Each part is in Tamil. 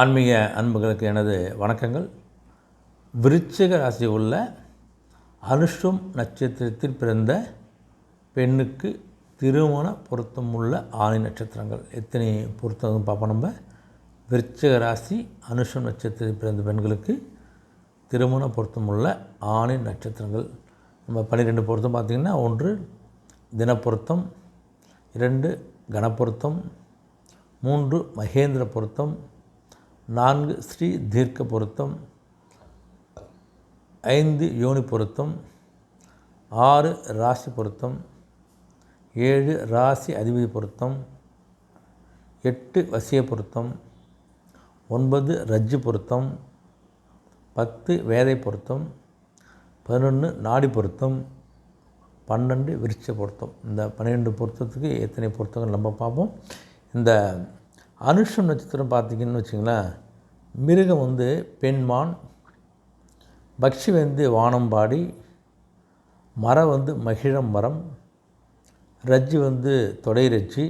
ஆன்மீக அன்புகளுக்கு எனது வணக்கங்கள். விருச்சிக ராசி உள்ள அனுஷம் நட்சத்திரத்தில் பிறந்த பெண்ணுக்கு திருமண பொருத்தம் உள்ள ஆணி நட்சத்திரங்கள். எத்தனை பொருத்தம் பார்ப்போம் நம்ம. விருச்சிக ராசி அனுஷம் நட்சத்திரத்தில் பிறந்த பெண்களுக்கு திருமண பொருத்தம் உள்ள ஆணி நட்சத்திரங்கள். நம்ம பன்னிரெண்டு பொருத்தம் பார்த்திங்கன்னா ஒன்று தினப்பொருத்தம் இரண்டு கணப்பொருத்தம் மூன்று மகேந்திர பொருத்தம் நான்கு ஸ்ரீ தீர்க்க பொருத்தம் ஐந்து யோனி பொருத்தம் ஆறு ராசி பொருத்தம் ஏழு ராசி அதிபதி பொருத்தம் எட்டு வசிய பொருத்தம் ஒன்பது ரஜ்ஜு பொருத்தம் பத்து வேதை பொருத்தம் பதினொன்று நாடி பொருத்தம் பன்னெண்டு விருட்ச பொருத்தம். இந்த பன்னிரெண்டு பொருத்தத்துக்கு எத்தனை பொருத்தங்கள் நம்ம பார்ப்போம். இந்த அனுஷம் நட்சத்திரம் பார்த்திங்கன்னு வச்சிங்களேன் மிருகம் வந்து பெண்மான் பக்ஷி வந்து வானம்பாடி மரம் வந்து மகிழம் மரம் ரஜ்ஜி வந்து தொடை ரஜ்ஜி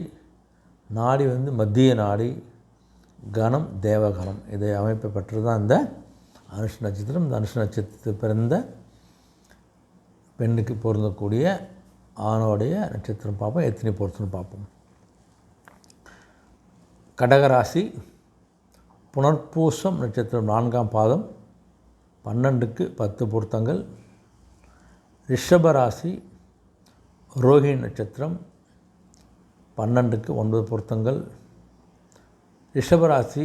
நாடி வந்து மத்திய நாடி கணம் தேவகணம். இதை அமைப்பை பெற்றது தான் இந்த அனுஷ நட்சத்திரம். இந்த அனுஷ நட்சத்திரத்தில் பிறந்த பெண்ணுக்கு பொருந்தக்கூடிய ஆணோடைய நட்சத்திரம் பார்ப்போம் எத்தனை பொருத்தம்னு பார்ப்போம். கடகராசி புனர்பூசம் நட்சத்திரம் நான்காம் பாதம் பன்னெண்டுக்கு பத்து பொருத்தங்கள். ரிஷபராசி ரோஹிணி நட்சத்திரம் பன்னெண்டுக்கு ஒன்பது பொருத்தங்கள். ரிஷபராசி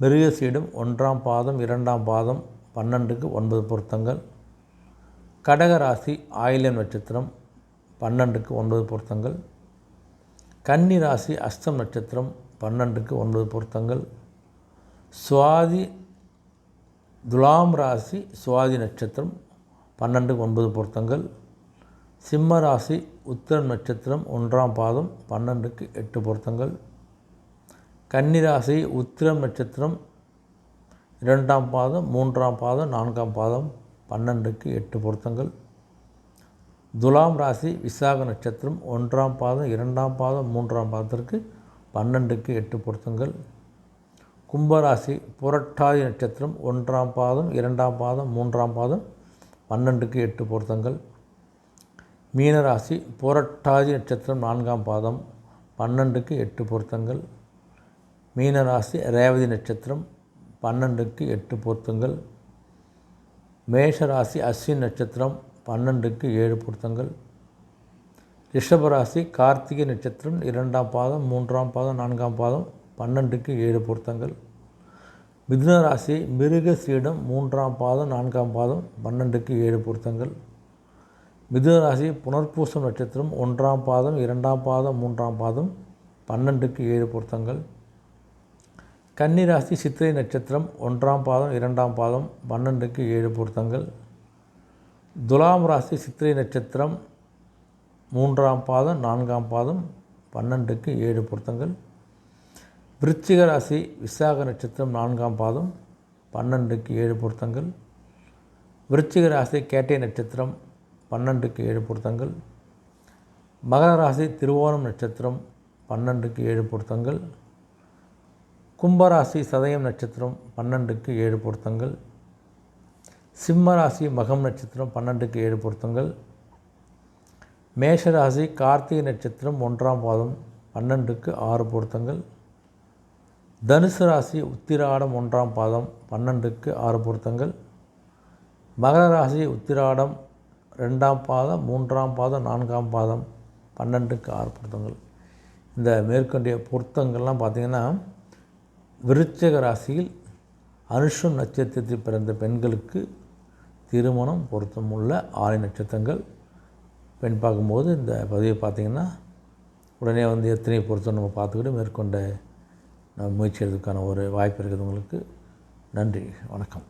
மிருகசீடும் ஒன்றாம் பாதம் இரண்டாம் பாதம் பன்னெண்டுக்கு ஒன்பது பொருத்தங்கள். கடகராசி ஆயிலம் நட்சத்திரம் பன்னெண்டுக்கு ஒன்பது பொருத்தங்கள். கன்னி ராசி அஸ்தம் நட்சத்திரம் பன்னெண்டுக்கு ஒன்பது பொருத்தங்கள். சுவாதி துலாம் ராசி சுவாதி நட்சத்திரம் பன்னெண்டுக்கு ஒன்பது பொருத்தங்கள். சிம்ம ராசி உத்திரம் நட்சத்திரம் ஒன்றாம் பாதம் பன்னெண்டுக்கு எட்டு பொருத்தங்கள். கன்னிராசி உத்திரம் நட்சத்திரம் இரண்டாம் பாதம் மூன்றாம் பாதம் நான்காம் பாதம் பன்னெண்டுக்கு எட்டு பொருத்தங்கள். துலாம் ராசி விசாக நட்சத்திரம் ஒன்றாம் பாதம் இரண்டாம் பாதம் மூன்றாம் பாதத்திற்கு பன்னெண்டுக்கு எட்டு பொருத்தங்கள். கும்பராசி புரட்டாதி நட்சத்திரம் ஒன்றாம் பாதம் இரண்டாம் பாதம் மூன்றாம் பாதம் பன்னெண்டுக்கு எட்டு பொருத்தங்கள். மீனராசி புரட்டாதி நட்சத்திரம் நான்காம் பாதம் பன்னெண்டுக்கு எட்டு பொருத்தங்கள். மீனராசி ரேவதி நட்சத்திரம் பன்னெண்டுக்கு எட்டு பொருத்தங்கள். மேஷராசி அஸ்வின் நட்சத்திரம் பன்னெண்டுக்கு ஏழு பொருத்தங்கள். ரிஷபராசி கார்த்திகை நட்சத்திரம் இரண்டாம் பாதம் மூன்றாம் பாதம் நான்காம் பாதம் பன்னெண்டுக்கு ஏழு பொருத்தங்கள். மிதுன ராசி மிருக சீடம் மூன்றாம் பாதம் நான்காம் பாதம் பன்னெண்டுக்கு ஏழு பொருத்தங்கள். மிதுன ராசி புனர்பூசம் நட்சத்திரம் ஒன்றாம் பாதம் இரண்டாம் பாதம் மூன்றாம் பாதம் பன்னெண்டுக்கு ஏழு பொருத்தங்கள். கன்னிராசி சித்திரை நட்சத்திரம் ஒன்றாம் பாதம் இரண்டாம் பாதம் பன்னெண்டுக்கு ஏழு பொருத்தங்கள். துலாம் ராசி சித்திரை நட்சத்திரம் மூன்றாம் பாதம் நான்காம் பாதம் பன்னெண்டுக்கு ஏழு பொருத்தங்கள். விருச்சிக ராசி விசாக நட்சத்திரம் நான்காம் பாதம் பன்னெண்டுக்கு ஏழு பொருத்தங்கள். விருச்சிக ராசி கேட்டை நட்சத்திரம் பன்னெண்டுக்கு ஏழு பொருத்தங்கள். மகர ராசி திருவோணம் நட்சத்திரம் பன்னெண்டுக்கு ஏழு பொருத்தங்கள். கும்பராசி சதயம் நட்சத்திரம் பன்னெண்டுக்கு ஏழு பொருத்தங்கள். சிம்ம ராசி மகம் நட்சத்திரம் பன்னெண்டுக்கு ஏழு பொருத்தங்கள். மேஷராசி கார்த்திகை நட்சத்திரம் ஒன்றாம் பாதம் பன்னெண்டுக்கு ஆறு பொருத்தங்கள். தனுசு ராசி உத்திராடம் ஒன்றாம் பாதம் பன்னெண்டுக்கு ஆறு பொருத்தங்கள். மகர ராசி உத்திராடம் ரெண்டாம் பாதம் மூன்றாம் பாதம் நான்காம் பாதம் பன்னெண்டுக்கு ஆறு பொருத்தங்கள். இந்த மேற்கொண்டிய பொருத்தங்கள்லாம் பார்த்திங்கன்னா விருச்சக ராசியில் அனுஷம் நட்சத்திரத்தில் பிறந்த பெண்களுக்கு திருமணம் பொருத்தமுள்ள ஆறு நட்சத்திரங்கள். பெண் பார்க்கும்போது இந்த பதிவை பார்த்திங்கன்னா உடனே வந்து எத்தனை பொருத்தம் நம்ம பார்த்துக்கிட்டு மேற்கொண்ட முயற்சி எடுக்கிறதுக்கான ஒரு வாய்ப்பு இருக்குது உங்களுக்கு. நன்றி வணக்கம்.